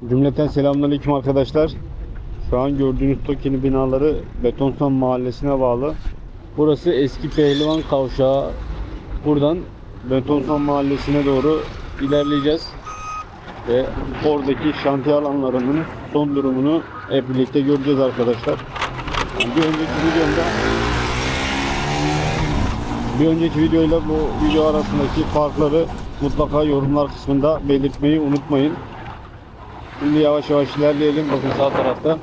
Cümleten selamünaleyküm arkadaşlar. Şu an gördüğünüz Toki'nin binaları Betonsan Mahallesi'ne bağlı. Burası eski Pehlivan Kavşağı. Buradan Betonsan Mahallesi'ne doğru ilerleyeceğiz. Ve oradaki şantiye alanlarının son durumunu hep birlikte göreceğiz arkadaşlar. Bir önceki videomda bir önceki videoyla bu video arasındaki farkları mutlaka yorumlar kısmında belirtmeyi unutmayın. Şimdi yavaş yavaş ilerleyelim. Bakın sağ tarafta.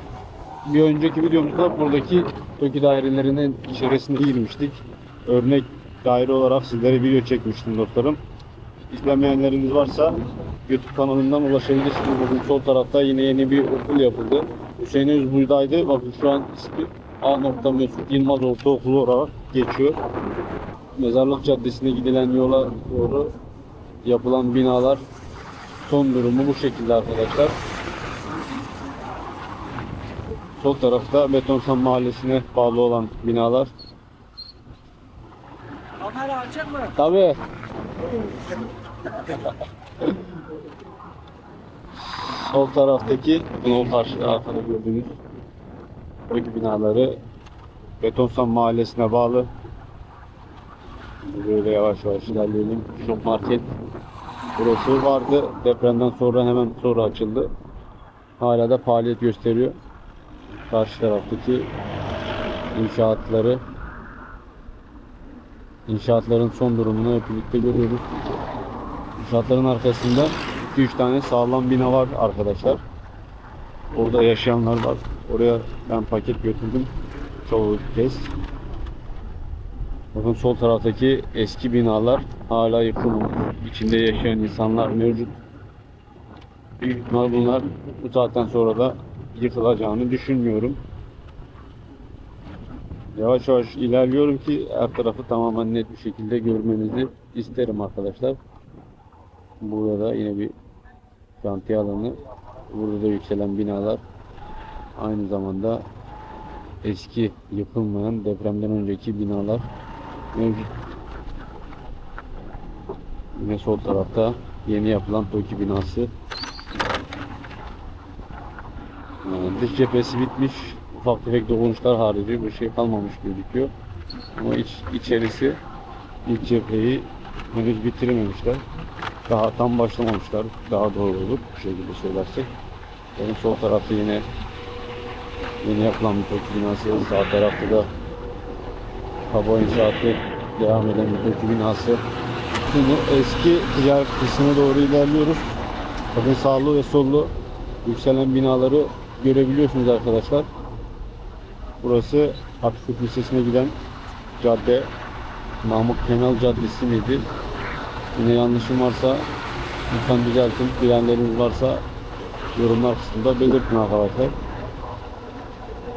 Bir önceki videomuzda buradaki TOKİ dairelerinin içerisine girmiştik. Örnek daire olarak sizlere video çekmiştim dostlarım. İzlemeyenleriniz varsa YouTube kanalından ulaşabilirsiniz. Bugün sol tarafta yine yeni bir okul yapıldı. Hüseyin Özbuğ'daydı. Bakın şu an ismi A. Mesut Yılmaz Ortaokulu olarak geçiyor. Mezarlık Caddesi'ne gidilen yola doğru yapılan binalar son durumu bu şekilde arkadaşlar. Sol tarafta Betonsan Mahallesi'ne bağlı olan binalar. Kamera açık mı? Tabii. Sol taraftaki o karşı arkada gördüğünüz bu binaları Betonsan Mahallesi'ne bağlı. Böyle yavaş yavaş ilerleyelim. Şok market burası vardı. Depremden sonra hemen sonra açıldı. Hala da faaliyet gösteriyor. Karşı taraftaki inşaatları İnşaatların son durumunu hep birlikte görüyoruz. İnşaatların arkasında 2-3 tane sağlam bina var arkadaşlar. Orada yaşayanlar var. Oraya ben paket götürdüm. Çoğu kez. Bakın sol taraftaki eski binalar hala yıkılmamış. İçinde yaşayan insanlar mevcut. Büyük ihtimal bunlar bu saatten sonra da yıkılacağını düşünmüyorum. Yavaş yavaş ilerliyorum ki her tarafı tamamen net bir şekilde görmenizi isterim arkadaşlar. Burada da yine bir şantiye alanı. Burada da yükselen binalar. Aynı zamanda eski yıkılmayan depremden önceki binalar mevcut. Yine sol tarafta yeni yapılan TOKİ binası. Ee, Dış cephesi bitmiş. Ufak tefek dokunuşlar harici bir şey kalmamış gözüküyor. Ama iç, içerisi ilk cepheyi henüz bitirmemişler. Daha tam başlamamışlar. Daha doğru olur bu şekilde söylersek. Benim sol tarafta yine yeni yapılan bir TOKİ binası. Sağ tarafta da kaba inşaatı devam eden bir TOKİ binası. Şimdi eski ticaret kısmına doğru ilerliyoruz. Bakın sağlı ve sollu yükselen binaları görebiliyorsunuz arkadaşlar. Burası Atatürk Lisesi'ne giden cadde. Namık Kemal Caddesi miydi? Yine yanlışım varsa lütfen düzeltin. Bilenleriniz varsa yorumlar kısmında belirtin arkadaşlar.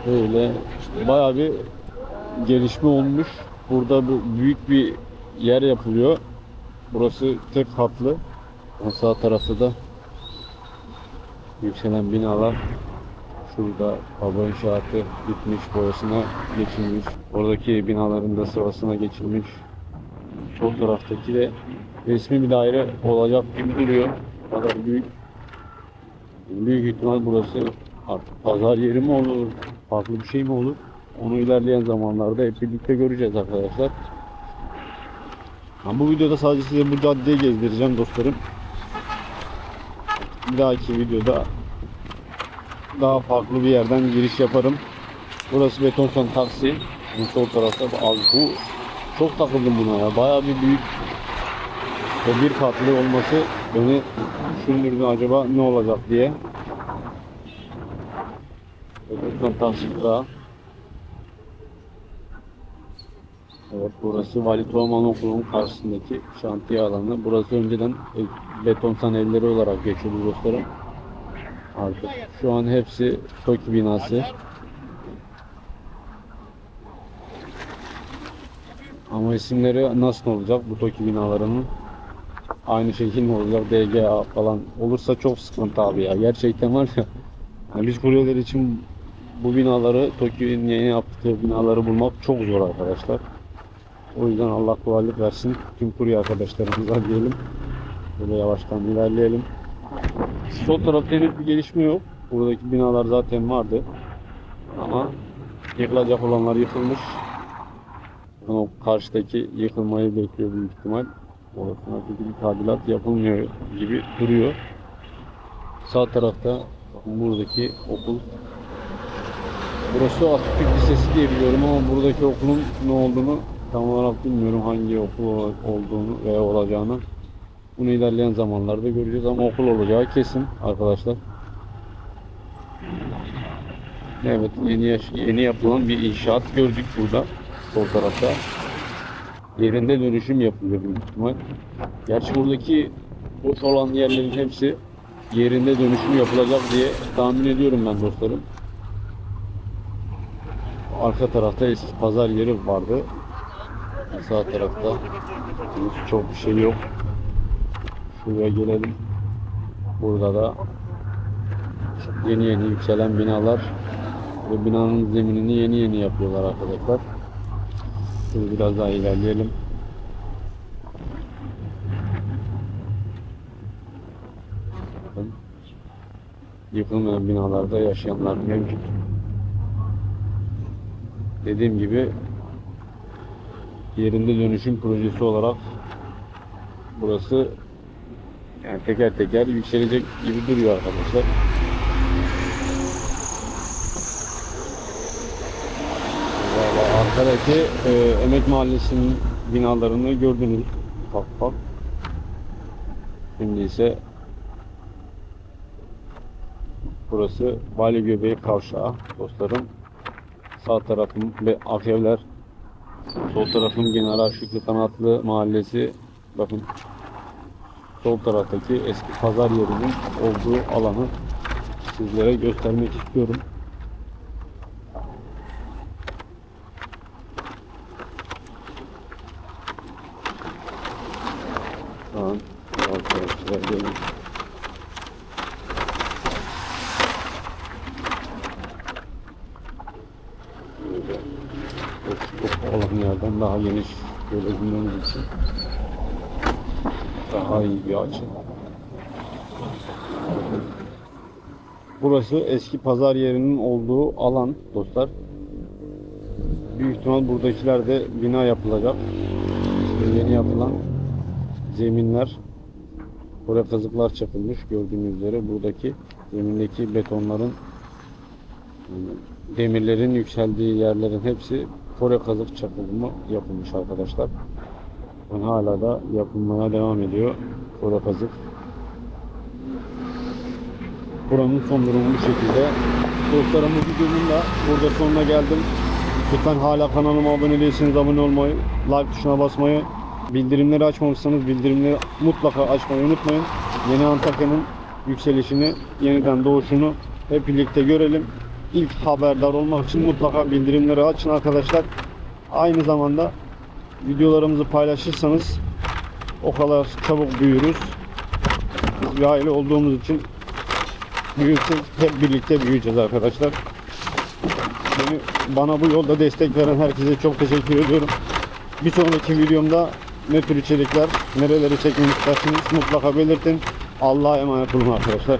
Böyle işte bayağı bir gelişme olmuş. Burada bu büyük bir yer yapılıyor. Burası tek katlı. O sağ tarafta da yükselen binalar. Şurada hava inşaatı bitmiş, boyasına geçilmiş. Oradaki binaların da sırasına geçilmiş. Sol taraftaki de resmi bir daire olacak gibi duruyor. Kadar büyük. Büyük ihtimal burası artık pazar yeri mi olur, farklı bir şey mi olur? Onu ilerleyen zamanlarda hep birlikte göreceğiz arkadaşlar. Ben bu videoda sadece size bu caddeyi gezdireceğim dostlarım. Bir dahaki videoda daha farklı bir yerden giriş yaparım. Burası Betonsan taksi. Bu sol tarafta abi bu çok takıldım buna ya. Bayağı bir büyük ve bir katlı olması beni düşündürdü acaba ne olacak diye. Betonsan taksi daha. Evet burası Vali Toğman Okulu'nun karşısındaki şantiye alanı. Burası önceden e, betonsan evleri olarak geçiyordu dostlarım. Artık şu an hepsi TOKİ binası. Ama isimleri nasıl olacak bu TOKİ binalarının? Aynı şekil mi olacak? DGA falan olursa çok sıkıntı abi ya. Gerçekten var ya. Yani biz kuryeler için bu binaları TOKİ'nin yeni yaptığı binaları bulmak çok zor arkadaşlar. O yüzden Allah kolaylık versin tüm kurye arkadaşlarımıza diyelim. Böyle yavaştan ilerleyelim. Sol tarafta henüz bir gelişme yok. Buradaki binalar zaten vardı. Ama yıkılacak olanlar yıkılmış. O karşıdaki yıkılmayı bekliyor büyük ihtimal. Orasına bir tadilat yapılmıyor gibi duruyor. Sağ tarafta buradaki okul. Burası Atatürk Lisesi diye biliyorum ama buradaki okulun ne olduğunu tam olarak bilmiyorum hangi okul olduğunu veya olacağını. Bunu ilerleyen zamanlarda göreceğiz ama okul olacağı kesin arkadaşlar. Evet yeni yaş- yeni yapılan bir inşaat gördük burada sol tarafta. Yerinde dönüşüm yapılıyor büyük ihtimal. Gerçi buradaki boş olan yerlerin hepsi yerinde dönüşüm yapılacak diye tahmin ediyorum ben dostlarım. Arka tarafta eski pazar yeri vardı. Sağ tarafta çok bir şey yok. Şuraya gelelim. Burada da yeni yeni yükselen binalar ve binanın zeminini yeni yeni yapıyorlar arkadaşlar. Şimdi biraz daha ilerleyelim. Bakın. Yıkılmayan binalarda yaşayanlar mevcut. Dediğim gibi yerinde dönüşüm projesi olarak burası yani teker teker yükselecek gibi duruyor arkadaşlar. Valla arkadaki e, Emek Mahallesi'nin binalarını gördünüz ufak ufak. Şimdi ise burası Vali Göbeği Kavşağı dostlarım. Sağ tarafım ve Akevler. Sol tarafım General Şükrü Kanatlı Mahallesi. Bakın sol taraftaki eski pazar yerinin olduğu alanı sizlere göstermek istiyorum. Şu an arkadaşlar gelin. Böyle çok olan yerden daha geniş görebilmeniz için daha iyi bir açı. Burası eski pazar yerinin olduğu alan dostlar. Büyük ihtimal buradakiler de bina yapılacak. Yeni yapılan zeminler buraya kazıklar çakılmış gördüğünüz üzere buradaki zemindeki betonların demirlerin yükseldiği yerlerin hepsi kore kazık çakılımı yapılmış arkadaşlar. Yani hala da yapılmaya devam ediyor kore kazık. Buranın son durumu bu şekilde. Dostlarım bu videomun da burada sonuna geldim. Lütfen hala kanalıma abone değilseniz abone olmayı, like tuşuna basmayı, bildirimleri açmamışsanız bildirimleri mutlaka açmayı unutmayın. Yeni Antakya'nın yükselişini, yeniden doğuşunu hep birlikte görelim. İlk haberdar olmak için mutlaka bildirimleri açın arkadaşlar. Aynı zamanda videolarımızı paylaşırsanız o kadar çabuk büyürüz. Biz bir aile olduğumuz için büyürsek hep birlikte büyüyeceğiz arkadaşlar. Beni, bana bu yolda destek veren herkese çok teşekkür ediyorum. Bir sonraki videomda ne tür içerikler, nereleri çekmemi isterseniz mutlaka belirtin. Allah'a emanet olun arkadaşlar.